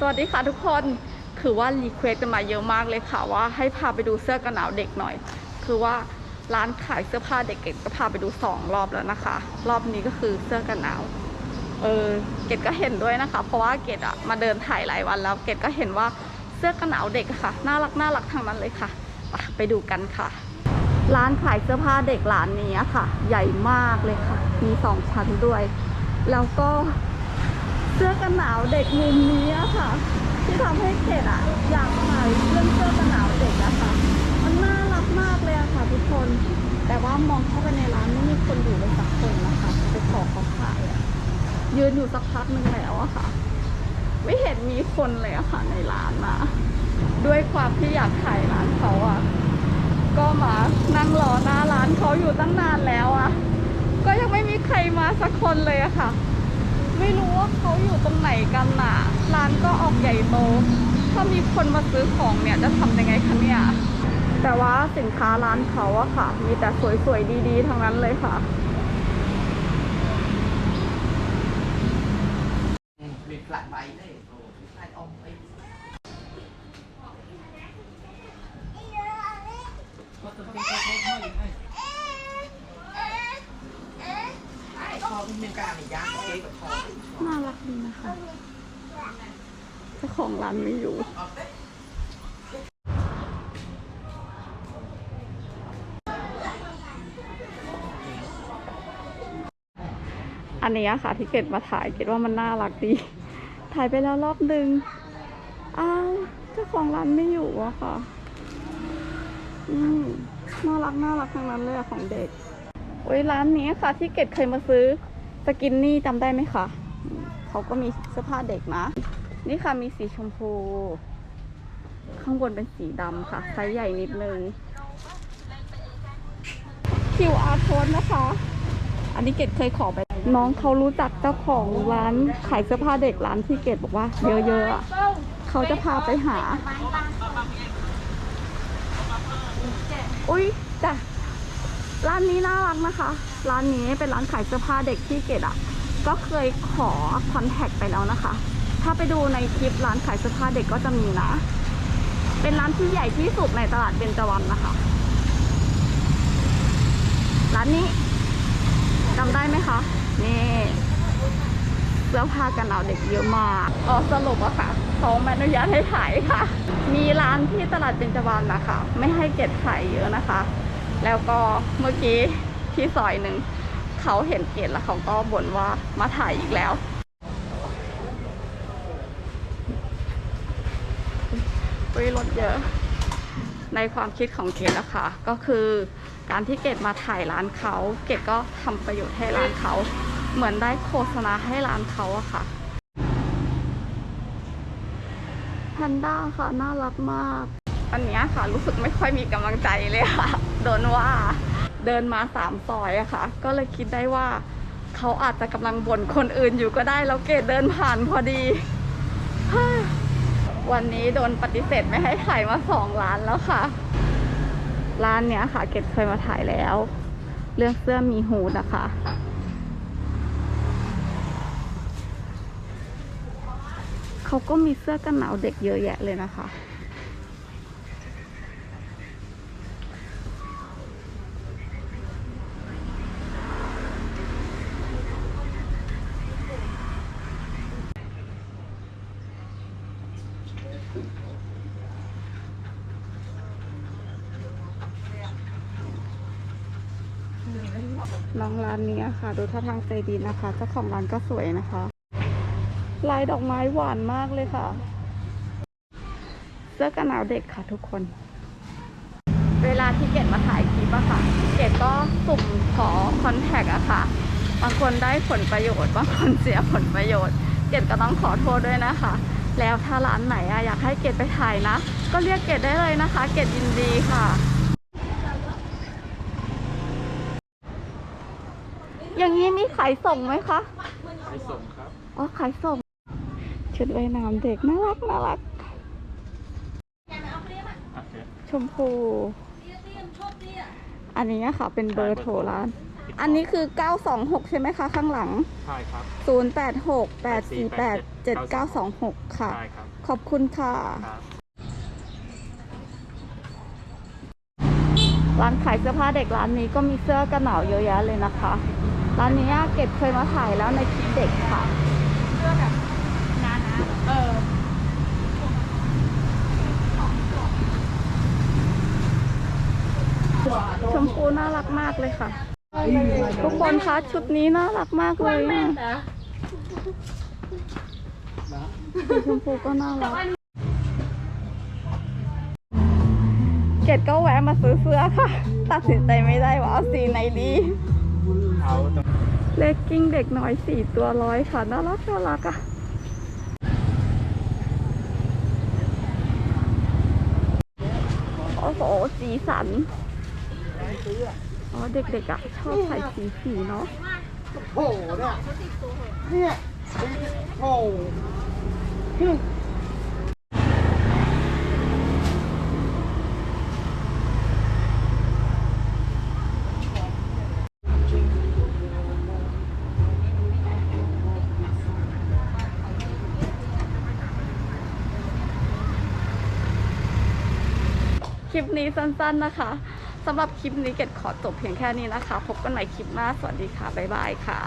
สวัสดีค่ะทุกคนคือว่ารีเควสต์มาเยอะมากเลยค่ะว่าให้พาไปดูเสื้อกันหนาวเด็กหน่อย คือว่าร้านขายเสื้อผ้าเด็กเกดก็พาไปดูสองรอบแล้วนะคะ รอบนี้ก็คือเสื้อกันหนาวเออเกดก็เห็นด้วยนะคะ เพราะว่าเกดอะมาเดินถ่ายหลายวันแล้วเกดก็เห็นว่าเสื้อกันหนาวเด็กค่ะน่ารักน่ารักทั้งนั้นเลยค่ะไปไปดูกันค่ะ ร้านขายเสื้อผ้าเด็กร้านนี้ค่ะ ใหญ่มากเลยค่ะ มีสองชั้นด้วย แล้วก็ เสื้อกันหนาวเด็กมุมนี้อะค่ะ ที่ทำให้เกดอะอยากถ่ายเรื่องเสื้อกันหนาวเด็กอะค่ะมันน่ารักมากเลยอะค่ะทุกคน แต่ว่ามองเข้าไปในร้านไม่มีคนอยู่เลยสักคนนะคะไปขอเขาขายอะยืนอยู่สักพักหนึ่งแล้วอะค่ะ ไม่เห็นมีคนเลยอะค่ะในร้านนะด้วยความที่อยากถ่ายร้านเขาอะก็มานั่งรอหน้าร้านเขาอยู่ตั้งนานแล้วอะก็ยังไม่มีใครมาสักคนเลยอะค่ะ ไม่รู้ว่าเขาอยู่ตรงไหนกันน่ะ ร้านก็ออกใหญ่โต ถ้ามีคนมาซื้อของเนี่ยจะทำยังไงคะเนี่ย แต่ว่าสินค้าร้านเขาอะค่ะ มีแต่สวยๆดีๆ ทั้งนั้นเลยค่ะ มีกลัดไปได้ น่ารักดีนะคะเจ้าของร้านไม่อยู่ อันนี้ค่ะที่เกดมาถ่ายเกดว่ามันน่ารักดี ถ่ายไปแล้วรอบหนึ่งอ้าวเจ้าของร้านไม่อยู่อะค่ะ อืมน่ารักน่ารักทั้งนั้นเลยของเด็กโอ้ยร้านนี้ค่ะที่เกดเคยมาซื้อ สกินนี่จำได้ไหมคะเขาก็มีเสื้อผ้าเด็กนะ นี่ค่ะมีสีชมพู ข้างบนเป็นสีดำค่ะ ไซส์ใหญ่นิดนึง QR code นะคะ อันนี้เกดเคยขอไป น้องเขารู้จักเจ้าของร้านขายเสื้อผ้าเด็กร้านที่เกดบอกว่า เยอะๆอะเขาจะพาไปหา อุ้ยจ้ะร้านนี้น่ารักนะคะ ร้านนี้เป็นร้านขายเสื้อผ้าเด็กที่เกดอะก็เคยขอคอนแทคไปแล้วนะคะ ถ้าไปดูในคลิปร้านขายเสื้อผ้าเด็กก็จะมีนะ เป็นร้านที่ใหญ่ที่สุดในตลาดเบญจวรรณนะคะ ร้านนี้จำได้ไหมคะ นี่เสื้อผ้ากันหนาวเด็กเยอะมากอ๋อสรุปอะค่ะเขาไม่อนุญาตให้ถ่ายค่ะ มีร้านที่ตลาดเบญจวรรณนะคะ ไม่ให้เก็บถ่ายเยอะนะคะ แล้วก็เมื่อกี้ ที่ซอยหนึ่งเขาเห็นเกตแล้วเขาก็บ่นว่ามาถ่ายอีกแล้ว อุ้ยรถเยอะ ในความคิดของเกดนะคะก็คือการที่เกดมาถ่ายร้านเขา เกดก็ทำประโยชน์ให้ร้านเขา เหมือนได้โฆษณาให้ร้านเขาอะค่ะแพนด้าค่ะ น่ารักมาก อันนี้ค่ะ รู้สึกไม่ค่อยมีกำลังใจเลยค่ะ โดนว่า เดินมาสามซอยอะค่ะ ก็เลยคิดได้ว่าเขาอาจจะกำลังบ่นคนอื่นอยู่ก็ได้แล้วเกดเดินผ่านพอดี วันนี้โดนปฏิเสธไม่ให้ถ่ายมาสองร้านแล้วค่ะ ร้านเนี้ยค่ะ เกดเคยมาถ่ายแล้ว เรื่องเสื้อมีฮูดนะคะเขาก็มีเสื้อกันหนาวเด็กเยอะแยะเลยนะคะ น้องร้านนี้ค่ะ ดูท่าทางใจดีนะคะเจ้าของร้านก็สวยนะคะ ลายดอกไม้หวานมากเลยค่ะ เสื้อกันหนาวเด็กค่ะทุกคน เวลาที่เกดมาถ่ายคลิปอะค่ะเกดก็สุ่มขอคอนแทคอะค่ะบางคนได้ผลประโยชน์บางคนเสียผลประโยชน์ เกดก็ต้องขอโทษด้วยนะคะ แล้วถ้าร้านไหนอะอยากให้เกดไปถ่ายนะ ก็เรียกเกดได้เลยนะคะ เกดยินดีค่ะ อย่างนี้มีขายส่งไหมคะขายส่งครับ อ๋อขายส่ง ชุดว่ายน้ำเด็กน่ารักน่ารักชมพู อันนี้อะค่ะเป็นเบอร์โทรร้านติดต่อันนี้คือ 926 ใช่ไหมคะ ข้างหลัง ใช่ครับ 086 848 7926 ค่ะ ใช่ครับ ขอบคุณค่ะ ครับ ร้านขายเสื้อผ้าเด็กร้านนี้ก็มีเสื้อกันหนาวเยอะแยะเลยนะคะ ร้านนี้เกดเคยมาถ่ายแล้วในคลิปเด็กค่ะเสื้อแบบนานะเออชมพูน่ารักมากเลยค่ะ ทุกคนคะชุดนี้น่ารักมากเลยอะชมพูก็น่ารัก เกดก็แวะมาซื้อเสื้อค่ะ ตัดสินใจไม่ได้ว่าเอาสีไหนดี เลกกิ้งเด็กน้อยสี่ตัวร้อยค่ะ น่ารักน่ารักอะโอ้โห สีสัน อ๋อ เด็กๆอะชอบใส่สีสีเนาะโอ้โหเนี่ยเนี่ยโอ้ ลิปนี้สั้นๆนะคะสำหรับคลิปนี้เกดขอจบเพียงแค่นี้นะคะ พบกันใหม่คลิปหน้า สวัสดีค่ะ บ๊ายบายค่ะ